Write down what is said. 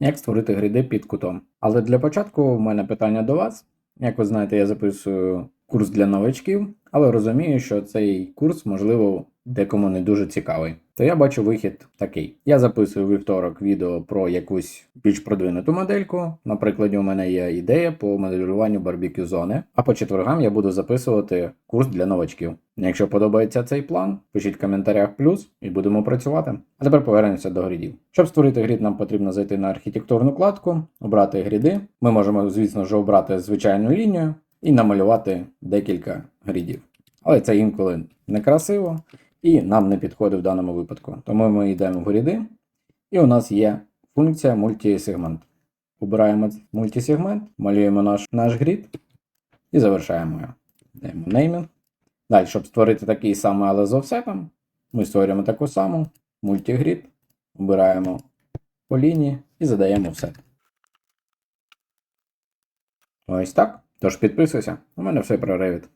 як створити гриди під кутом. Але для початку в мене питання до вас. Як ви знаєте, я записую курс для новачків, але розумію, що цей курс, можливо, декому не дуже цікавий. То я бачу вихід такий: я записую вівторок відео про якусь більш продвинуту модельку. Наприклад, у мене є ідея по моделюванню барбекю зони, а по четвергам я буду записувати курс для новачків. Якщо подобається цей план, пишіть в коментарях плюс і будемо працювати. А тепер повернемося до грідів. Щоб створити грід, нам потрібно зайти на архітектурну кладку, обрати гріди. Ми можемо, звісно ж, обрати звичайну лінію і намалювати декілька грідів. Але це інколи некрасиво і нам не підходить в даному випадку. Тому ми йдемо в гріди, і у нас є функція мультисегмент. Обираємо мультисегмент, малюємо наш, наш грід і завершаємо його. Даємо naming. Далі, щоб створити такий самий, але з офсетом, ми створюємо таку саму мультигрід, обираємо по лінії і задаємо офсет. Ось так. Тож підписуйся. У мене все про Revit.